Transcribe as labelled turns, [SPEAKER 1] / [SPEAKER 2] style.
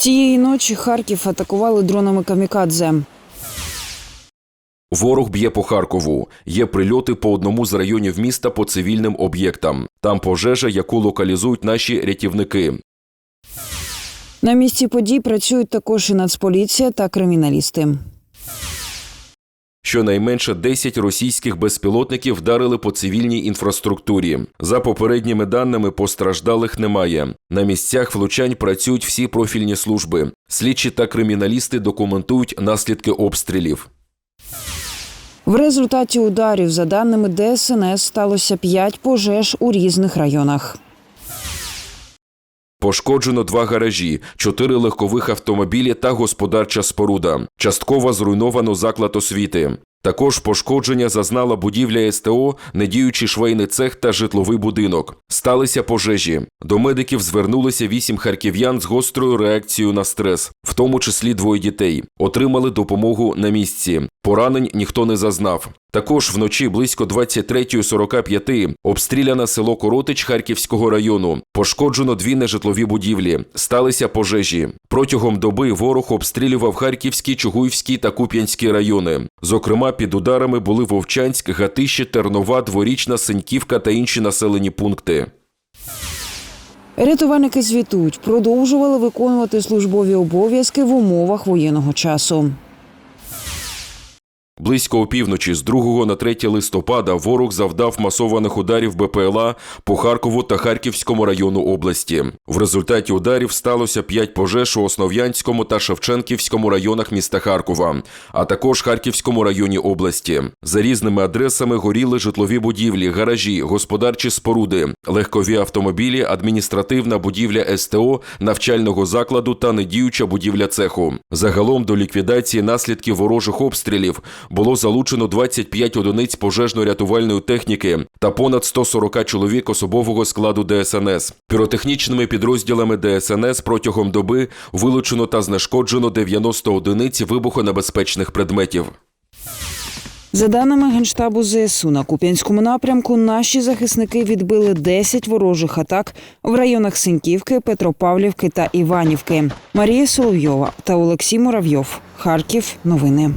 [SPEAKER 1] Цієї ночі Харків атакували дронами камікадзе.
[SPEAKER 2] Ворог б'є по Харкову. Є прильоти по одному з районів міста по цивільним об'єктам. Там пожежа, яку локалізують наші рятівники.
[SPEAKER 1] На місці подій працюють також і Нацполіція та криміналісти.
[SPEAKER 2] Щонайменше 10 російських безпілотників вдарили по цивільній інфраструктурі. За попередніми даними, постраждалих немає. На місцях влучань працюють всі профільні служби. Слідчі та криміналісти документують наслідки обстрілів.
[SPEAKER 1] В результаті ударів, за даними ДСНС, сталося п'ять пожеж у різних районах.
[SPEAKER 2] Пошкоджено два гаражі, чотири легкових автомобілі та господарча споруда. Частково зруйновано заклад освіти. Також пошкодження зазнала будівля СТО, недіючий швейний цех та житловий будинок. Сталися пожежі. До медиків звернулися вісім харків'ян з гострою реакцією на стрес, в тому числі двоє дітей. Отримали допомогу на місці. Поранень ніхто не зазнав. Також вночі близько 23.45 обстріляне село Коротич Харківського району. Пошкоджено дві нежитлові будівлі. Сталися пожежі. Протягом доби ворог обстрілював Харківський, Чугуївський та Куп'янський райони. Зокрема, під ударами були Вовчанськ, Гатище, Тернова, Дворічна, Синьківка та інші населені пункти.
[SPEAKER 1] Рятувальники звітують, продовжували виконувати службові обов'язки в умовах воєнного часу.
[SPEAKER 2] Близько опівночі з 2 на 3 листопада ворог завдав масованих ударів БПЛА по Харкову та Харківському району області. В результаті ударів сталося 5 пожеж у Основ'янському та Шевченківському районах міста Харкова, а також Харківському районі області. За різними адресами горіли житлові будівлі, гаражі, господарчі споруди, легкові автомобілі, адміністративна будівля СТО, навчального закладу та недіюча будівля цеху. Загалом до ліквідації наслідків ворожих обстрілів було залучено 25 одиниць пожежно-рятувальної техніки та понад 140 чоловік особового складу ДСНС. Піротехнічними підрозділами ДСНС протягом доби вилучено та знешкоджено 90 одиниць вибухонебезпечних предметів.
[SPEAKER 1] За даними Генштабу ЗСУ, на Куп'янському напрямку наші захисники відбили 10 ворожих атак в районах Синьківки, Петропавлівки та Іванівки. Марія Соловйова та Олексій Муравйов. Харків. Новини.